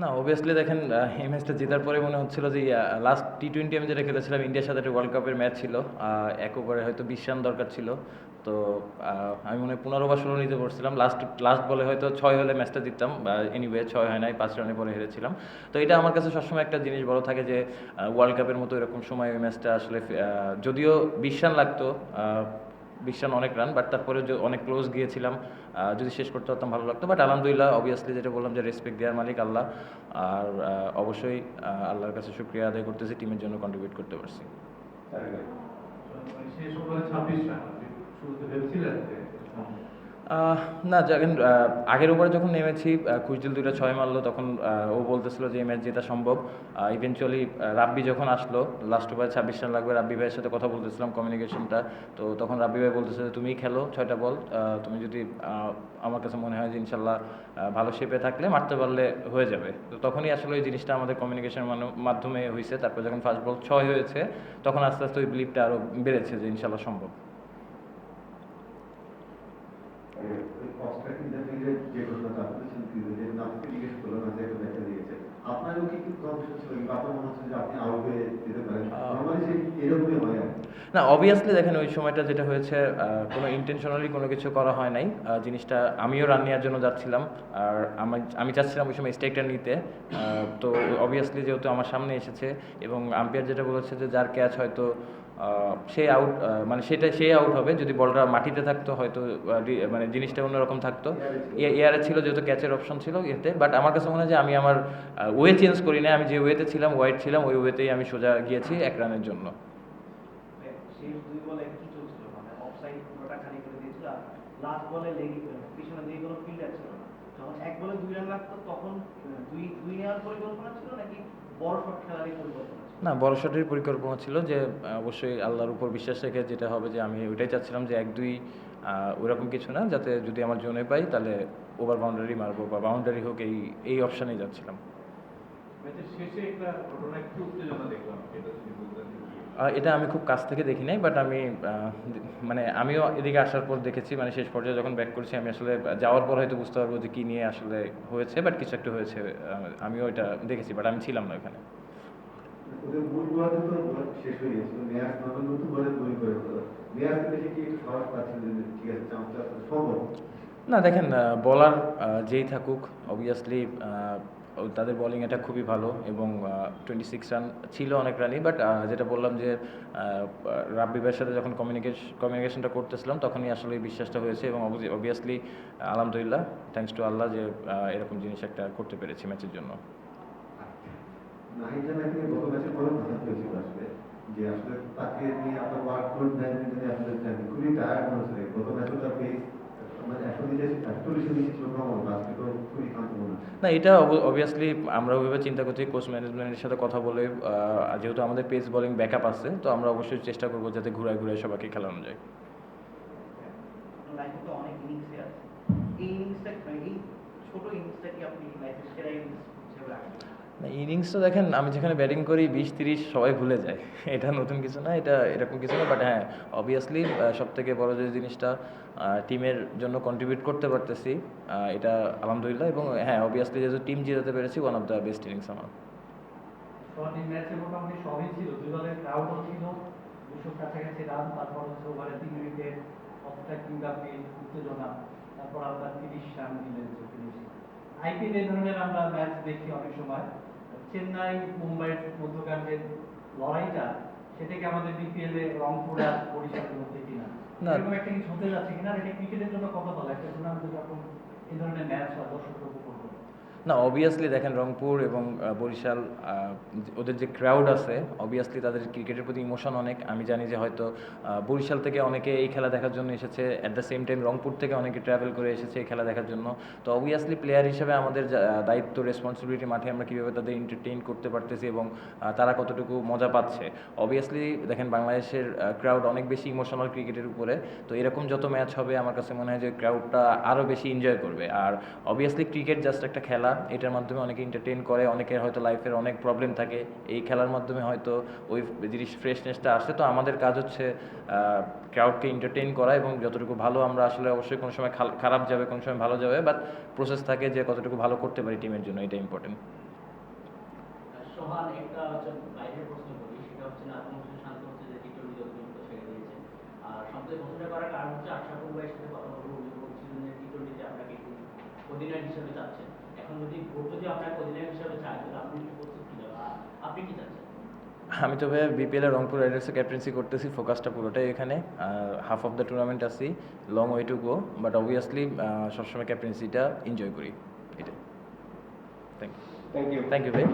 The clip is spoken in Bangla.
না অবভিয়াসলি দেখেন এই ম্যাচটা জেতার পরে মনে হচ্ছিল যে লাস্ট টি টোয়েন্টি আমি যেটা খেলেছিলাম ইন্ডিয়ার সাথে একটা ওয়ার্ল্ড কাপের ম্যাচ ছিল এক ওভারে হয়তো বিশ রান দরকার ছিল। তো আমি মনে হয় পনেরো বা নিতে পড়ছিলাম লাস্ট লাস্ট বলে হয়তো ছয় হলে ম্যাচটা জিততাম এনিওয়ে ছয় হয় নাই, পাঁচ রানে পরে হেরেছিলাম। তো এটা আমার কাছে সবসময় একটা জিনিস বড় থাকে যে ওয়ার্ল্ড কাপের মতো এরকম সময় ওই ম্যাচটা আসলে যদিও বিশ রান লাগতো বিশ রান অনেক রান বাট তারপরে অনেক ক্লোজ গিয়েছিলাম যদি শেষ করতে পারতাম ভালো লাগতো বাট আলহামদুলিল্লাহ অবভিয়াসলি যেটা বললাম যে রেসপেক্ট দেওয়ার মালিক আল্লাহ, আর অবশ্যই আল্লাহর কাছে শুক্রিয়া আদায় করতেছি টিমের জন্য কন্ট্রিবিউট করতে পারছি। ছাব্বিশ রান না যখন আগের ওভারে যখন নেমেছি খুশদিল দুইটা ছয় মারলো, তখন ও বলতেছিল যে এই ম্যাচ জেতা সম্ভব। ইভেনচুয়ালি রাব্বি যখন আসলো লাস্ট ওভারে ছাব্বিশ রান লাগবে, রাব্বি ভাইয়ের সাথে কথা বলতেছিলাম কমিউনিকেশনটা তো তখন রাব্বি ভাই বলতেছে যে তুমিই খেলো ছয়টা বল তুমি যদি আমার কাছে মনে হয় যে ইনশাল্লাহ ভালো শেপে থাকলে মারতে পারলে হয়ে যাবে। তো তখনই আসলে ওই জিনিসটা আমাদের কমিউনিকেশনের মাধ্যমে হয়েছে তারপর যখন ফার্স্ট বল ছয় হয়েছে, তখন আস্তে আস্তে ওই বিলিভটা আরও বেড়েছে যে ইনশাল্লাহ সম্ভব। যে ঘটনাটা সাথে যে নামকে জিজ্ঞেস না যে ব্যাখ্যা দিয়েছে। আপনারও কি কিন্তু কনফিউশন ছিল কিংবা আপনার মনে হচ্ছে যে আপনি যেতে পারেন। নর্মালি এরকমই হয় না অবভিয়াসলি দেখেন ওই সময়টা যেটা হয়েছে কোনো ইন্টেনশনালি কোনো কিছু করা হয় নাই। জিনিসটা আমিও রান নেওয়ার জন্য যাচ্ছিলাম। আর আমি আমি চাচ্ছিলাম ওই সময় স্টেকটা নিতে। তো অবভিয়াসলি যেহেতু আমার সামনে এসেছে এবং আম্পায়ার যেটা বলেছে যে যার ক্যাচ হয়তো সে আউট মানে সেটা সে আউট হবে যদি বলটা মাটিতে থাকতো হয়তো মানে জিনিসটা অন্যরকম থাকতো। এয়ারে ছিল। যেহেতু ক্যাচের অপশন ছিল এতে বাট আমার কাছে মনে হয় যে আমি আমার ওয়ে চেঞ্জ করি না আমি যে ওয়েতে ছিলাম ওয়াইড ছিলাম ওই ওয়েতেই আমি সোজা গিয়েছি এক রানের জন্য। মানে অফসাইড পুরোটা খালি করে দিয়েছিল আর লাস্ট বলে লেগে পিছনে দিয়ে কোনো ফিল্ডার ছিল না। যখন এক বলে দুই রান লাগতো তখন দুই দুই নেওয়ার পরিকল্পনা ছিল নাকি না বড় শটের পরিকল্পনা ছিল যে অবশ্যই আল্লাহর উপর বিশ্বাস রেখে যেটা হবে যে আমি ওইটাই চাচ্ছিলাম যে এক দুই ওরকম কিছু না যাতে যদি আমার জোনে পাই তাহলে ওভার বাউন্ডারি মারবো বা বাউন্ডারি হোক এই এই অপশানেই যাচ্ছিলাম। শেষে একটা ঘটনা একটু উত্তেজনা দেখলাম এটা যদি এটা আমি খুব কাছ থেকে দেখি নাই বাট আমি মানে আমিও এদিকে আসার পর দেখেছি মানে শেষ পর্যায়ে যখন ব্যাক করছি আমি আসলে যাওয়ার পর হয়তো বুঝতে পারব যে কী নিয়ে আসলে হয়েছে বাট কিছু একটা হয়েছে আমিও এটা দেখেছি বাট আমি ছিলাম না ওখানে। না দেখেন বলার যেই থাকুক অবভিয়াসলি তাদের বোলিং এটা খুবই ভালো এবং টোয়েন্টি সিক্স রান ছিল অনেক রানই বাট যেটা বললাম যে রাব্বি ভাইয়ের সাথে যখন কমিউনিকেশন কমিউনিকেশনটা করতেছিলাম, তখনই আসলে এই বিশ্বাসটা হয়েছে এবং অবভিয়াসলি আলহামদুলিল্লাহ থ্যাঙ্কস টু আল্লাহ যে এরকম জিনিস একটা করতে পেরেছি ম্যাচের জন্য। আসলে তাকে নিয়ে আপনার খুবই টায়ার্ড গত ম্যাচে তার মানে না এটা অবভিয়াসলি আমরা ওইভাবে চিন্তা করছি কোচ ম্যানেজমেন্টের সাথে কথা বলে যেহেতু আমাদের পেস বোলিং ব্যাকআপ আছে তো আমরা অবশ্যই চেষ্টা করব যাতে ঘুরায় ঘুরায় সবাইকে খেলানো যায় আপনার লাইফে তো অনেক ইনিংসে আছে। এই ইনিংসটা মানে এই ছোট ইনিংসটা কি আপনি লাইফের সেরা ইনিংস হিসেবে রাখেন? না ইনিংসটা দেখেন, আমি যেখানে ব্যাটিং করি, বিশ, তিরিশ, সবাই ভুলে যায়। এটা নতুন কিছু না, এটা এরকম কিছু না বাট হ্যাঁ অবভিয়াসলি সব থেকে বড় যে জিনিসটা টিমের জন্য কন্ট্রিবিউট করতে পারতেছি এটা আলহামদুলিল্লাহ, এবং হ্যাঁ অবভিয়াসলি যেহেতু টিম জিতাতে পেরেছি one of the best innings আমার। আইপিএল এই ধরনের আমরা ম্যাচ দেখি অনেক সময়। চেন্নাই মুম্বাইয়ের মধ্যকার যে লড়াইটা সেটাকে আমাদের বিপিএল এ রংপুর আর বরিশালের মধ্যে কিনা? না। এরকম একটা কিছু হতে যাচ্ছে কিনা? এটা ক্রিকেটের জন্য কত ভালো একটা টুর্নামেন্টে যখন এই ধরনের ম্যাচ হয় দর্শক না অবভিয়াসলি দেখেন রংপুর এবং বরিশাল ওদের যে ক্রাউড আছে অবভিয়াসলি তাদের ক্রিকেটের প্রতি ইমোশন অনেক। আমি জানি যে হয়তো বরিশাল থেকে অনেকে এই খেলা দেখার জন্য এসেছে at the same time Rangpur থেকে অনেকে ট্রাভেল করে এসেছে এই খেলা দেখার জন্য। তো অবভিয়াসলি প্লেয়ার হিসেবে আমাদের দায়িত্ব রেসপন্সিবিলিটি মাঠে আমরা কীভাবে তাদের এন্টারটেইন করতে পারতেছি এবং তারা কতটুকু মজা পাচ্ছে। অবভিয়াসলি দেখেন বাংলাদেশের ক্রাউড অনেক বেশি ইমোশনাল ক্রিকেটের উপরে। তো এরকম যত ম্যাচ হবে, আমার কাছে মনে হয় যে ক্রাউডটা আরও বেশি এনজয় করবে। আর অবভিয়াসলি ক্রিকেট জাস্ট একটা খেলা এটার মাধ্যমে অনেকে এন্টারটেন করে, অনেকের হয়তো লাইফের অনেক প্রবলেম থাকে। এই খেলার মাধ্যমে হয়তো ওই জিনিস ফ্রেশনেসটা আসে। তো আমাদের কাজ হচ্ছে ক্রাউডকে এন্টারটেন করা এবং যতটুকু ভালো আমরা আসলে অবশ্যই কোনো সময় খারাপ যাবে, কোনো সময় ভালো যাবে বাট প্রসেস থাকে যে কতটুকু ভালো করতে পারি টিমের জন্য, এটা ইম্পর্টেন্ট কারণ হচ্ছে আশরাফুল ভাইয়ের সাথে কথা বলব যে অধিনায়ক হিসেবে চাচ্ছেন। এখন তো ভোট যদি আপনাকে অধিনায়ক হিসেবে চায় তাহলে আপনি কি প্রস্তুত কি আপনি কি চাচ্ছেন আমি তবে বিপিএল এর রংপুর রাইডার্সে ক্যাপ্টেন্সি করতেছি ফোকাসটা পুরোটাই এখানে। হাফ অফ দ্য টুর্নামেন্ট আছি long way to go but obviously সবসময় ক্যাপ্টেন্সিটা এনজয় করি। এটা thank thank you thank you ভাই।